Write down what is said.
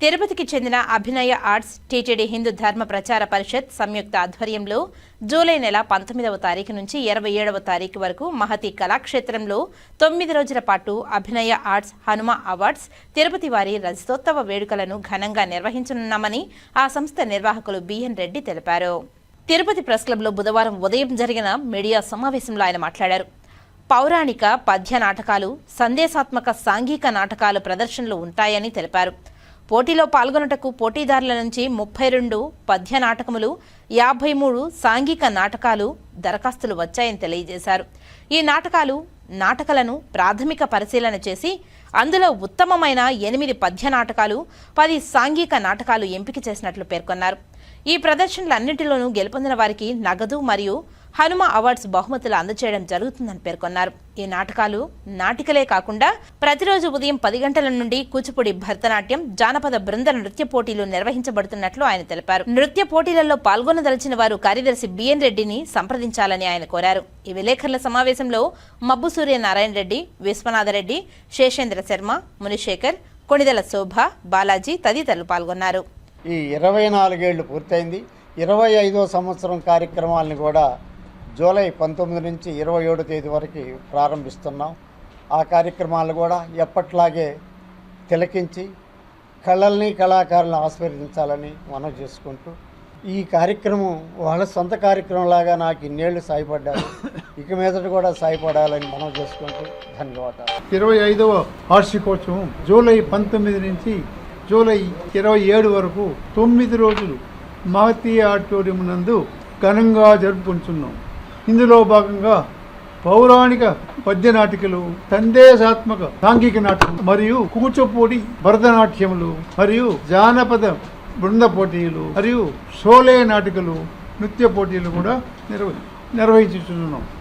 తిరుపతికి చెందిన అభినయ arts TTD Hindu ధర్మ ప్రచార పరిషత్ సంయుక్త ఆధ్వర్యంలో జూలై నెల పంతొమ్మిదవ తారీఖు నుంచి ఇరవై ఏడవ తారీఖు వరకు మహతి కళాక్షేత్రంలో తొమ్మిది రోజుల పాటు అభినయ ఆర్ట్స్ హనుమ అవార్డ్స్ తిరుపతి వారి రజతోత్సవ వేడుకలను ఘనంగా నిర్వహించనున్నామని ఆ సంస్థ నిర్వాహకులు బిఎన్ రెడ్డి తెలిపారు. తిరుపతి ప్రెస్ క్లబ్లో బుధవారం ఉదయం జరిగిన మీడియా సమావేశంలో ఆయన మాట్లాడారు. పౌరాణిక పద్య నాటకాలు సందేశాత్మక సాంఘిక నాటకాలు ప్రదర్శనలు ఉంటాయని తెలిపారు. పోటీలో పాల్గొనుటకు పోటీదారుల నుంచి ముప్పై రెండు పద్య నాటకములు యాభై మూడు సాంఘిక నాటకాలు దరఖాస్తులు వచ్చాయని తెలియజేశారు. ఈ నాటకాలు నాటకాలను ప్రాథమిక పరిశీలన చేసి అందులో ఉత్తమమైన ఎనిమిది పద్య నాటకాలు పది సాంఘిక నాటకాలు ఎంపిక చేసినట్లు పేర్కొన్నారు. ఈ ప్రదర్శనలన్నింటిలోనూ గెలుపొందిన వారికి నగదు మరియు హనుమ అవార్డ్స్ బహుమతులు అందజేయడం జరుగుతుందని పేర్కొన్నారు. ఈ నాటకాలు నాటికలే కాకుండా ప్రతిరోజు ఉదయం పది గంటల నుండి కూచిపూడి భరతనాట్యం జానపద బృంద నృత్య పోటీలు నిర్వహించబడుతున్నట్లు ఆయన తెలిపారు. నృత్య పోటీలలో పాల్గొనదలిచిన వారు కార్యదర్శి బిఎన్ రెడ్డిని సంప్రదించాలని ఆయన కోరారు. ఈ విలేకరుల సమావేశంలో మబ్బు సూర్య నారాయణ రెడ్డి విశ్వనాథరెడ్డి శేషేంద్ర శర్మ మునిశేఖర్ కొణిదెల శోభ బాలాజీ తదితరులు పాల్గొన్నారు. ఈ ఇరవై నాలుగేళ్ళు పూర్తయింది. ఇరవై ఐదో సంవత్సరం కార్యక్రమాలను కూడా జూలై పంతొమ్మిది నుంచి ఇరవై ఏడు తేదీ వరకు ప్రారంభిస్తున్నాం. ఆ కార్యక్రమాలు కూడా ఎప్పట్లాగే తిలకించి కళల్ని కళాకారులను ఆస్వాదించాలని మనం చేసుకుంటూ ఈ కార్యక్రమం వాళ్ళ సొంత కార్యక్రమంలాగా నాకు ఇన్నేళ్ళు సాయపడ్డారు. ఇక మీదట కూడా సాయపడాలని మనం చేసుకుంటూ ధన్యవాదాలు. ఇరవై ఐదవ వార్షికోత్సవం జూలై పంతొమ్మిది నుంచి జూలై ఇరవై ఏడు వరకు తొమ్మిది రోజులు మహతీయ ఆడిటోరియం నందు ఘనంగా జరుపుకుంటున్నాం. ఇందులో భాగంగా పౌరాణిక పద్య నాటికలు సందేశాత్మక సాంఘిక నాటకం మరియు కూచిపూడి భరతనాట్యములు మరియు జానపద బృంద పోటీలు మరియు షోలే నాటికలు నృత్య పోటీలు కూడా నిర్వ నిర్వహించుతున్నాం